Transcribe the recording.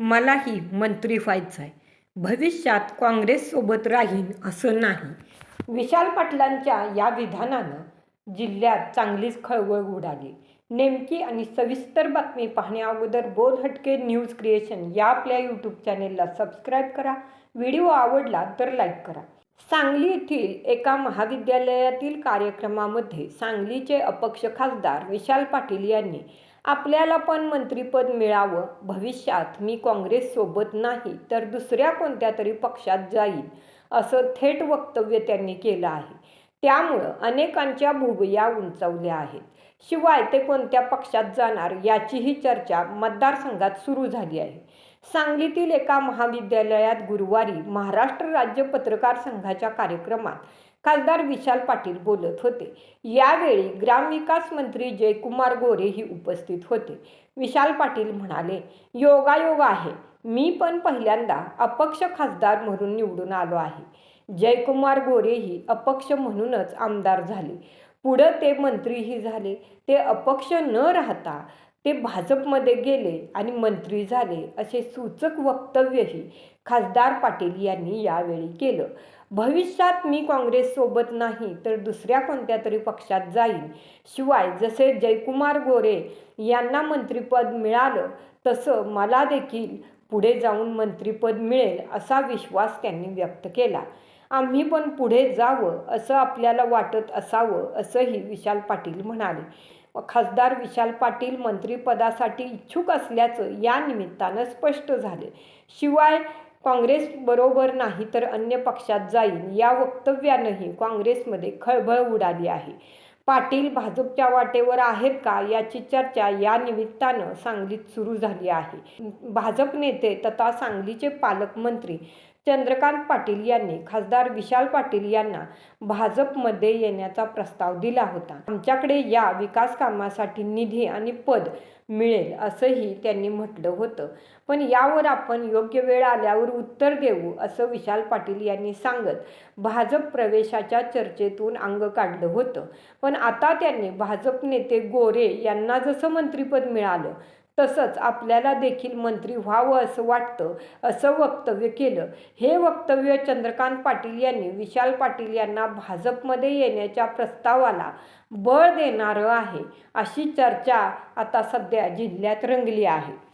मलाही मंत्री व्हायचं आहे भविष्यात काँग्रेससोबत राहीन असं नाही. विशाल पाटलांच्या या विधानानं जिल्ह्यात चांगलीच खळबळ उडाली. नेमकी आणि सविस्तर बातमी पाहण्याअगोदर बोल हटके न्यूज क्रिएशन या आपल्या यूट्यूब चॅनेलला सबस्क्राईब करा. व्हिडिओ आवडला तर लाईक करा. सांगली येथील एका महाविद्यालयातील कार्यक्रमामध्ये सांगलीचे अपक्ष खासदार विशाल पाटील यांनी आपल्याला पण मंत्रीपद मिळावं. भविष्यात मी काँग्रेससोबत नाही तर दुसऱ्या कोणत्या तरी पक्षात जाईल असं थेट वक्तव्य त्यांनी केलं आहे. त्यामुळं अनेकांच्या भुवया उंचावल्या आहेत. शिवाय ते कोणत्या पक्षात जाणार याचीही चर्चा मतदारसंघात सुरू झाली आहे. सांगलीतील एका महाविद्यालयात गुरुवारी महाराष्ट्र राज्य पत्रकार संघाच्या कार्यक्रमात खासदार विशाल पाटील बोलत होते. यावेळी ग्रामविकास मंत्री जयकुमार गोरेही उपस्थित होते. विशाल पाटील म्हणाले योगायोग आहे. मी पण पहिल्यांदा अपक्ष खासदार म्हणून निवडून आलो आहे. जयकुमार गोरेही अपक्ष म्हणूनच आमदार झाले. पुढं ते मंत्रीही झाले. ते अपक्ष न राहता ते भाजपमध्ये गेले आणि मंत्री झाले असे सूचक वक्तव्यही खासदार पाटील यांनी यावेळी केलं. भविष्यात मी काँग्रेससोबत नाही तर दुसऱ्या कोणत्या तरी पक्षात जाईन. शिवाय जसे जयकुमार गोरे यांना मंत्रिपद मिळालं तसं मला देखील पुढे जाऊन मंत्रिपद मिळेल असा विश्वास त्यांनी व्यक्त केला. आम्ही पण पुढे जावं असं आपल्याला वाटत असावं असंही विशाल पाटील म्हणाले. खासदार विशाल पाटील मंत्रिपदासाठी इच्छुक असल्याचं या निमित्तानं स्पष्ट झाले. शिवाय काँग्रेस बरोबर नाही तर अन्य पक्षात जाईल या वक्तव्यानंही काँग्रेसमध्ये खळबळ उडाली आहे. पाटील भाजपच्या वाटेवर आहेत का याची चर्चा या निमित्तानं सांगलीत सुरू झाली आहे. भाजप नेते तथा सांगलीचे पालकमंत्री चंद्रकांत पाटील यांनी खासदार विशाल पाटील यांना भाजपमध्ये येण्याचा प्रस्ताव दिला होता. आमच्याकडे या विकास कामासाठी निधी आणि पद मिळेल असंही त्यांनी म्हटलं होतं. पण यावर आपण योग्य वेळ आल्यावर उत्तर देऊ असं विशाल पाटील यांनी सांगत भाजप प्रवेशाच्या चर्चेतून अंग काढलं होतं. पण आता त्यांनी भाजप नेते गोरे यांना जसं मंत्रिपद मिळालं तसंच आपल्याला देखील मंत्री व्हावं असं वाटतं असं वक्तव्य केलं. हे वक्तव्य चंद्रकांत पाटील यांनी विशाल पाटील यांना भाजपमध्ये येण्याच्या प्रस्तावाला बळ देणारं आहे अशी चर्चा आता सध्या जिल्ह्यात रंगली आहे.